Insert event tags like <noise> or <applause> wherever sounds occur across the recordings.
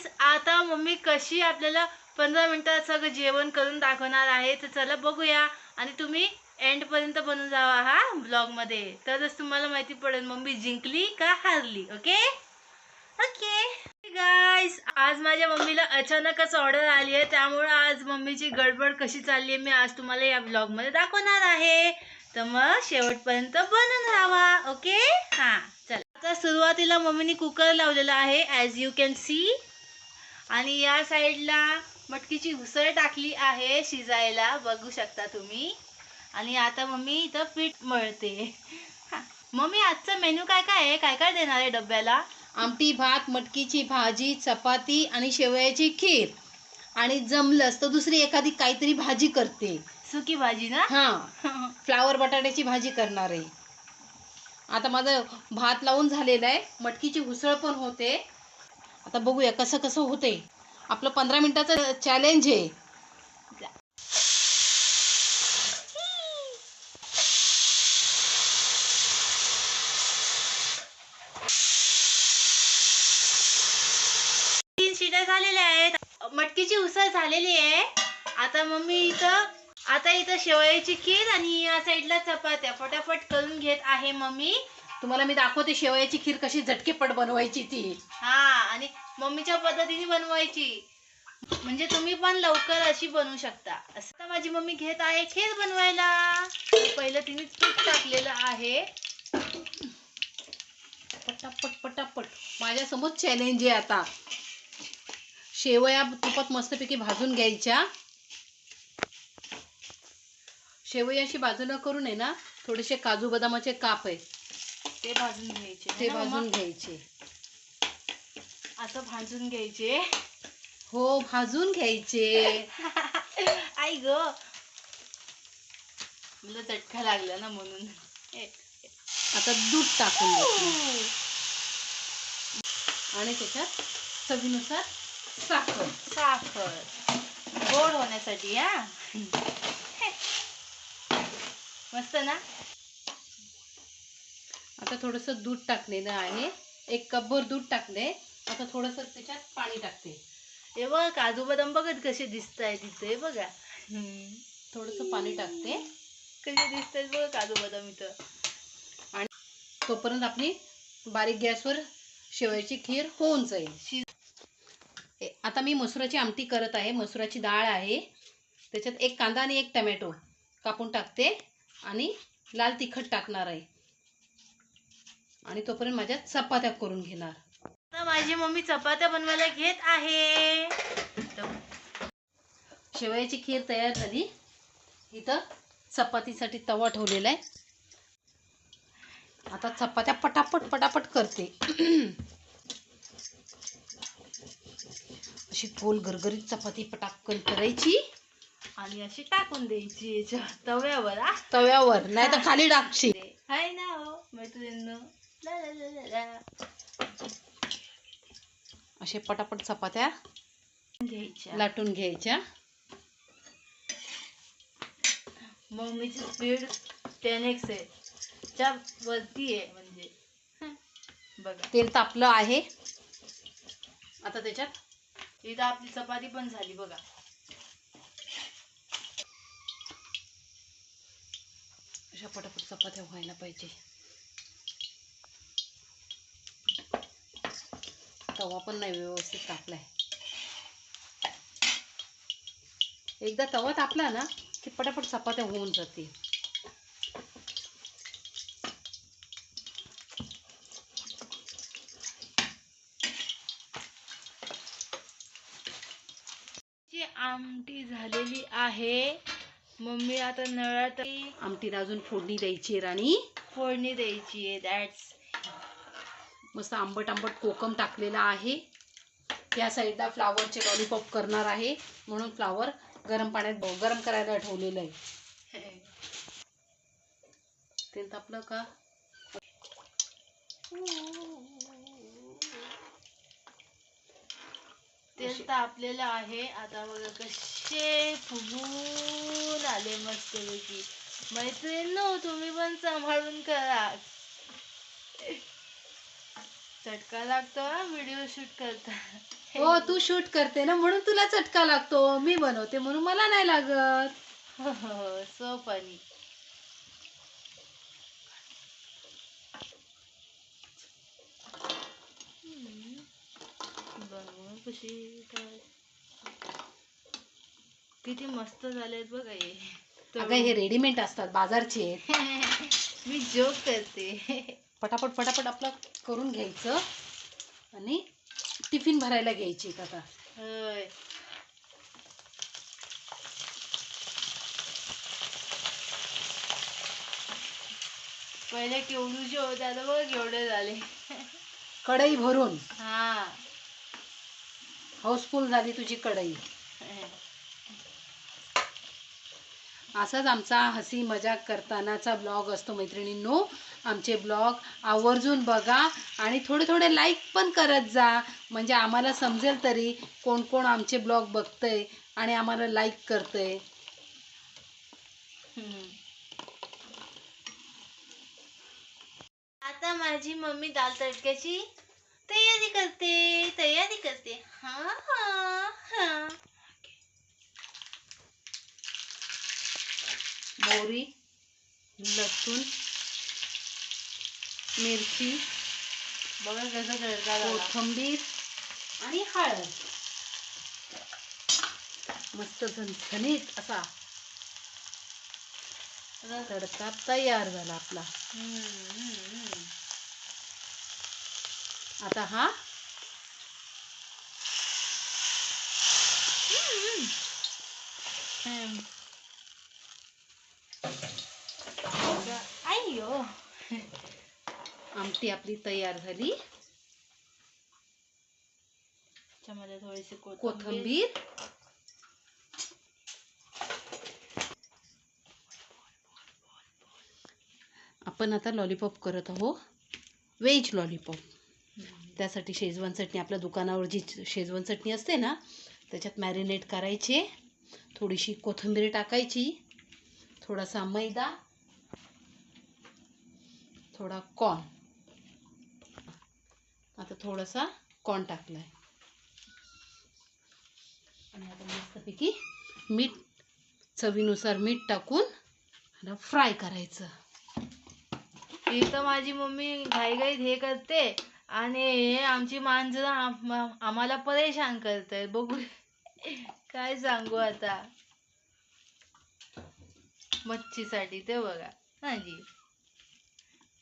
गाईस आता मम्मी कशी आपल्याला पंधरा मिनटात सगळं जेवण करून दाखवणार आहे तर चला बघूया. आणि तुम्ही एंड पर्यंत बनून जावा हा ब्लॉगमध्ये तरच तुम्हाला माहिती पडेल मम्मी जिंकली का हारली ओके ओके गाईस आज माझ्या मम्मीला अचानकच ऑर्डर आली आहे. त्यामुळे आज मम्मीची गडबड कशी चालली आहे मी आज तुम्हाला या ब्लॉगमध्ये दाखवणार आहे. तर मग शेवटपर्यंत बनून राहा ओके हा चला. आता सुरुवातीला मम्मीने कुकर लावलेला आहे ॲज यू कॅन सी आणि या साईडला मटकीची उसळ टाकली आहे शिजायला बघू शकता तुम्ही. आणि आता मम्मी इथं पीठ मळते. मम्मी आजचा मेन्यू काय काय आहे? काय काय देणार आहे डब्याला? आमटी भात मटकीची भाजी चपाती आणि शेवयाची खीर. आणि जमलंच तर दुसरी एखादी काहीतरी भाजी करते. सुकी भाजी ना? हा. <laughs> फ्लावर बटाट्याची भाजी करणार आहे. आता माझं भात लावून झालेलं आहे. मटकीची उसळ पण होते. आता बघूया कसं कसं होते आपलं पंधरा मिनिटाचं चॅलेंज आहे. तीन शिट्या झालेल्या आहेत. मटकीची उसळ झालेली आहे. आता मम्मी इथं आता इथं शेवयाची खीर आणि या साईडला चपात्या. फटाफट करून घेत आहे मम्मी. तुम्हाला मी दाखवते शेवयाची खीर कशी झटकेपट बनवायची ती. हा आणि मम्मीच्या पद्धतीने बनवायची. म्हणजे तुम्ही पण लवकर अशी बनवू शकता. असं आता माझी मम्मी घेत आहे खीर बनवायला. पहिलं तिने पीठ टाकलेलं आहे. पटापट पटापट. माझ्यासमोर चॅलेंज आहे आता. शेवया तुपात मस्तपैकी भाजून घ्यायच्या. शेवया अशी बाजूला करून आहे ना. थोडेसे काजू बदामाचे काप आहे. ते भाजून घ्यायचे. ते भाजून? घ्यायचे. असं भाजून घ्यायचे. हो भाजून घ्यायचे. <laughs> आई ग. मला चटका लागला ना म्हणून. आता दूध टाकून आणि त्याच्यात चवीनुसार साखर. साखर. गोड होण्यासाठी हा. मस्त ना? आता थोडंसं दूध टाकलेलं आहे. एक कपभर दूध टाकले आता थोडंसं त्याच्यात पाणी टाकते. हे बघ काजू बदाम बघत कसे दिसत आहे तिथे बघा. थोडंसं पाणी टाकते. कसे दिसत आहेत बघ काजू बदाम इथं. तोपर्यंत आपली बारीक गॅसवर शेवयाची खीर होऊन जाईल. आता मी मसुराची आमटी करत आहे. मसुराची डाळ आहे. त्याच्यात एक कांदा आणि एक टमॅटो कापून टाकते आणि लाल तिखट टाकणार आहे. आणि तोपर्यंत माझ्या चपात्या करून घेणार. आता माझी मम्मी चपात्या बनवायला घेत आहे. शेवयाची खीर तयार झाली. इथं चपातीसाठी तवा ठेवलेला आहे. आता चपात्या पटापट पटापट करते. अशी गोल गरगरीत चपाती पटाकन करायची आणि अशी टाकून द्यायची याच्या तव्यावर तव्यावर. नाही तर खाली टाकशी हाय ना हो मैत्रिणींनो. ला. असे पटापट चपात्या घ्यायच्या. लाटून घ्यायच्या. मम्मीची स्पीड टेन एक्स आहे. च्या वरती आहे म्हणजे. बघा. तेल तापलं आहे. आता त्याच्यात इथं आपली चपाती पण झाली बघा. अशा पटापट चपात्या व्हायला पाहिजे. तवा पण नाही व्यवस्थित तापलाय एकदा तवा तापला ना की पटापट चपात्या होऊन जाते आमटी झालेली आहे. मम्मी आता नळात आमटीला अजून फोडणी द्यायची आहे राणी. फोडणी द्यायची आहे. दॅट्स मस्त आंबट आंबट कोकम टाकलेला आहे. या साईडला फ्लावरचे लॉलीपॉप करणार आहे. म्हणून फ्लावर गरम पाण्यात गरम करायला ठेवलेलं आहे. <laughs> तेल तापलं का? तेल तापलेलं आहे. आता बघा कसे फुगून आले मस्तपैकी मैत्रीण तुम्ही पण सांभाळून करा. चटका लागतो व्हिडिओ शूट करता. हो तू शूट करते ना म्हणून तुला चटका लागतो. मी बनवते म्हणून मला नाही लागत. हो हो सो फनी बनवून कशी किती मस्त झालेत बघा हे. अगं हे रेडीमेड असतात बाजारचे. <laughs> मी जोक करते. पटापट पटापट आपलं करून घ्यायचं. आणि टिफिन भरायला घ्यायची आता. होय. पहिले केवढूचे होते आता बघ केवढे झाले. कढई भरून. हा. हाऊसफुल झाली तुझी कढई. असाच आमचा हसी मजाक करतानाचा ब्लॉग असतो मैत्रिणींनो. आमचे ब्लॉग आवर्जून बघा आणि थोडे थोडे लाईक पण करत जा. म्हणजे आम्हाला समजेल तरी कोण कोण आमचे ब्लॉग बघतंय आणि आम्हाला लाईक करतंय. हम्म. आता माझी मम्मी दाल तडक्याची तयारी करते तयारी करते. हा हा हा. मोहरी लसूण मिरची बघा कसं कोथिंबीर आणि हळद. मस्त झणझणीत असा तडका तयार झाला आपला. आता हा आमटी आपली तयार झाली. त्याच्यामध्ये थोडीशी कोथिंबीर. आपण आता लॉलीपॉप करत आहो व्हेज लॉलीपॉप त्यासाठी शेजवान चटणी आपल्या दुकानावर जी शेजवान चटणी असते ना त्याच्यात मॅरिनेट करायचे. थोडीशी कोथिंबीर टाकायची. थोडासा मैदा. थोडा कॉर्न आता थोडासा कॉर्न टाकलाय? आणि आता मस्तपैकी मीठ चवीनुसार मीठ टाकून फ्राय करायचं. ही तर माझी मम्मी घाईघाईत हे करते आणि हे आमची माणसं आम्हाला परेशान करतायत. बघू काय सांगू आता. मच्छीसाठी ते बघा. माझी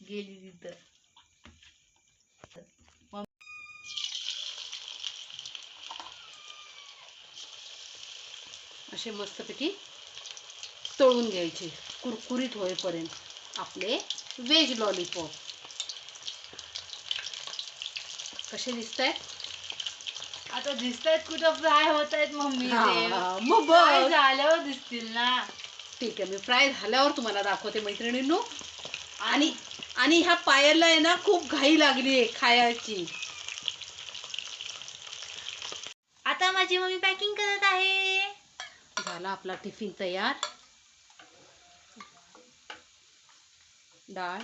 गेली तिथं. असे मस्तपैकी तळून घ्यायचे कुरकुरीत होईपर्यंत. आपले व्हेज लॉलीपॉप कसे दिसत आहेत आता दिसतायत कुठं फ्राय होत आहेत मम्मी ते मग फ्राय बघ झाल्यावर दिसतील ना. ठीक आहे मी फ्राय झाल्यावर तुम्हाला दाखवते मैत्रिणींनो. आणि? आणि ह्या पायाला आहे ना खूप घाई लागली आहे खायची. आता माझी मम्मी पॅकिंग करत आहे. झाला आपला टिफ़िन तयार. डाळ.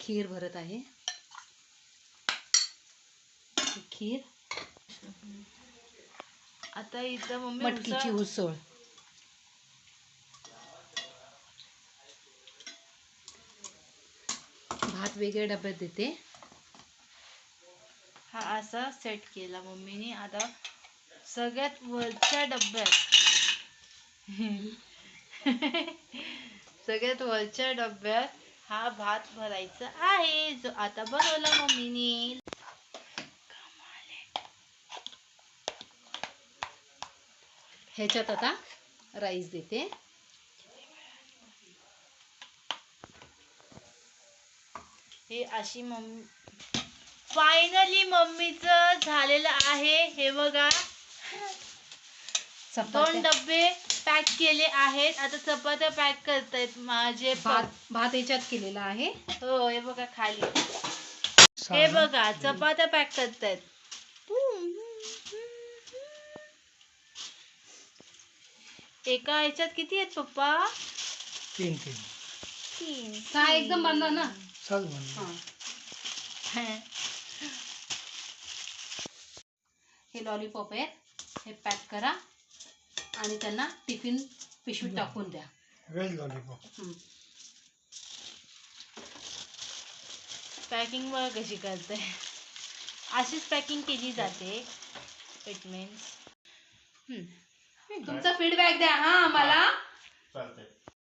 खीर भरत आहे. खीर. आता इथं मम्मी मटकीची उसळ- भात वेगळ्या डब्यात देते. हा असा सेट केला मम्मीने. आता सगळ्यात वरच्या डब्यात <laughs> सगळ्यात वरच्या डब्यात हा भात भरायचा आहे. जो आता बनवला मम्मीने. ह्याच्यात आता राईस देते. हे अशी मम्मी फायनली मम्मीचं झालेलं आहे. हे बघा. दोन डब्बे पॅक केले आहेत. आता चपात्या पॅक करतायत माझे भात भात याच्यात केलेला आहे. हो हे बघा खाली. हे बघा चपात्या पॅक करतायत. एका ह्याच्यात किती आहेत पप्पा? तीन तीन. तीन. सहा एकदम बांधा ना? चाल म्हणलं हां लॉलीपॉप आहेत. हे पॅक करा. आणि त्यांना टिफिन पिशवीत टाकून द्या. व्हेज लॉलीपॉप हं. पॅकिंग बघा कशी करते अशीच पॅकिंग केली जाते. इट मीन्स तुमचा फीडबॅक द्या हा आम्हाला. चालतंय.